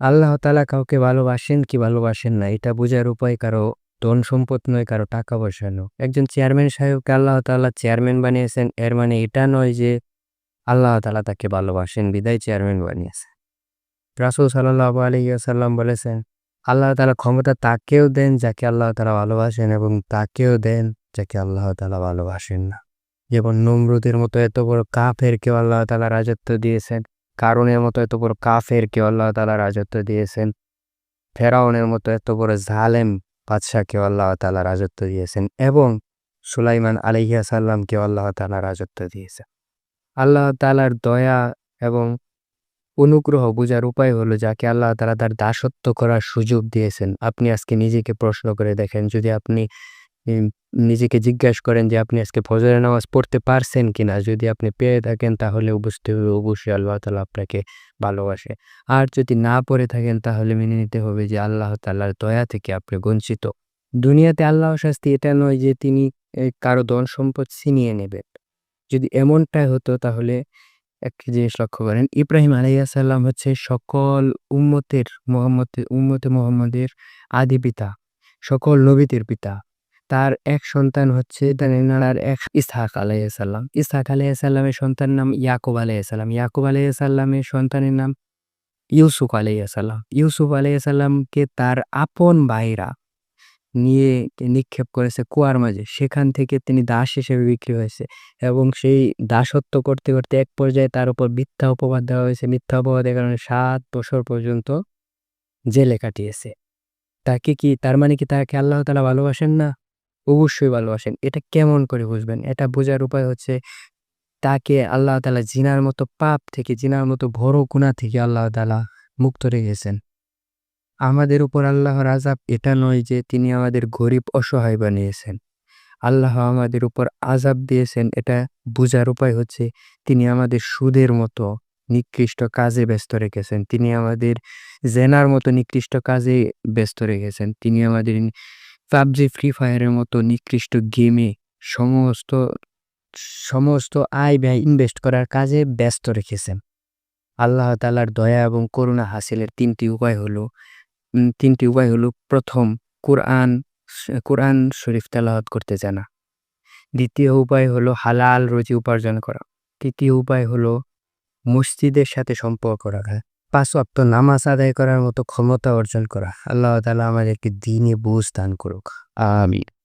আল্লাহ তালা কাউকে ভালোবাসেন কি ভালোবাসেন না? এটা বোঝার উপায় কারও ধন সম্পদ নয়, কারও টাকা পয়সা নয়। একজন চেয়ারম্যান সাহেবকে আল্লাহ তাআলা চেয়ারম্যান বানিয়েছেন, এর মানে এটা নয় যে আল্লাহ তালা তাকে ভালোবাসেন, বিদায় চেয়ারম্যান বানিয়েছেন। রাসূল সাল্লাল্লাহু আলাইহি ওয়াসাল্লাম বলেছেন, আল্লাহ তালা ক্ষমতা তাকেও দেন যাকে আল্লাহ তালা ভালোবাসেন এবং তাকেও দেন যাকে আল্লাহ তালা ভালোবাসেন না। যেমন নমরুদের মতো এত বড় কাফেরকেও আল্লাহ তালা রাজত্ব দিয়েছেন। কারণের মতো এত বড় কাফেরকে আল্লাহ তালা রাজত্ব দিয়েছেন। ফেরাউনের মতো এত বড় জালেম বাদশাহকেও আল্লাহ তাআলা রাজত্ব দিয়েছেন এবং সুলাইমান আলাইহিয়া সাল্লামকেও আল্লাহ তাআলা রাজত্ব দিয়েছেন আল্লাহ তাআলার দয়া এবং অনুগ্রহ বোঝার উপায় হলো যাকে আল্লাহ তালা তার দাসত্ব করার সুযোগ দিয়েছেন। আপনি আজকে নিজেকে প্রশ্ন করে দেখেন, যদি আপনি নিজেকে জিজ্ঞাসা করেন যে, আপনি আজকে ফজরের নামাজ পড়তে পারছেন কিনা? যদি আপনি পেয়ে থাকেন, তাহলে বুঝতে হবে অবশ্যই আল্লাহ তাআলা আপনাকে ভালোবাসে। আর যদি না পড়ে থাকেন, তাহলে মেনে নিতে হবে যে, আল্লাহ তাআলার দয়া থেকে আপনি বঞ্চিত। দুনিয়াতে আল্লাহ শাস্তি এটা নয় যে, তিনি কারও ধন সম্পদ ছিনিয়ে নেবেন। যদি এমনটাই হতো, তাহলে একটা জিনিস লক্ষ্য করেন, ইব্রাহিম আলাইসাল্লাম হচ্ছে সকল উম্মতের, মোহাম্মদের, উম্মতে মোহাম্মদের আদি পিতা, সকল নবীদের পিতা। তার এক সন্তান হচ্ছে তার এক ইসহাক আলাইসাল্লাম ইসহাক আলাইসাল্লামের সন্তানের নাম ইয়াকুব আলাইসাল্লাম ইয়াকুব আলাইসাল্লামের সন্তানের নাম ইউসুফ আলাইসাল্লাম ইউসুফ আলাইসাল্লামকে তার আপন ভাইরা নিয়ে নিক্ষেপ করেছে কুয়ার মাঝে। সেখান থেকে তিনি দাস হিসেবে বিক্রি হয়েছে এবং সেই দাসত্ব করতে করতে এক পর্যায়ে তার উপর মিথ্যা অপবাদ দেওয়া হয়েছে। মিথ্যা অপবাদের কারণে সাত বছর পর্যন্ত জেলে কাটিয়েছে। তাকে কি, তার মানে কি তাকে আল্লাহ তালা ভালোবাসেন না? অবশ্যই ভালোবাসেন। এটা কেমন করে বুঝবেন? এটা বোঝার উপায় হচ্ছে তাকে আল্লাহ তালা জিনার মতো পাপ থেকে, জিনার মতো বড় গুণা থেকে আল্লাহ তালা মুক্ত রেখেছেন। আমাদের উপর আল্লাহর আজাব এটা নয় যে তিনি আমাদের গরিব অসহায় বানিয়েছেন। আল্লাহ আমাদের উপর আজাব দিয়েছেন, এটা বোঝার উপায় হচ্ছে তিনি আমাদের সুদের মতো নিকৃষ্ট কাজে ব্যস্ত রেখেছেন। তিনি আমাদের জেনার মতো নিকৃষ্ট কাজে ব্যস্ত রেখেছেন। তিনি আমাদের পাবজি ফ্রি ফায়ারের মতো নিকৃষ্ট গেমে সমস্ত সমস্ত আয় ব্যয় ইনভেস্ট করার কাজে ব্যস্ত রেখেছেন। আল্লাহ তালার দয়া এবং করুণা হাসিলের তিনটি উপায় হলো তিনটি উপায় হলো, প্রথম, কোরআন কোরআন শরীফ তেলাওয়াত করতে জানা। দ্বিতীয় উপায় হলো, হালাল রুজি উপার্জন করা। তৃতীয় উপায় হলো, মসজিদের সাথে সম্পর্ক রাখা। পাঁচ অপ্ত নামাজ আদায় করার মতো ক্ষমতা অর্জন করা। আল্লাহ তালা আমাদেরকে দিনে বুঝ দান করুক। আমিন।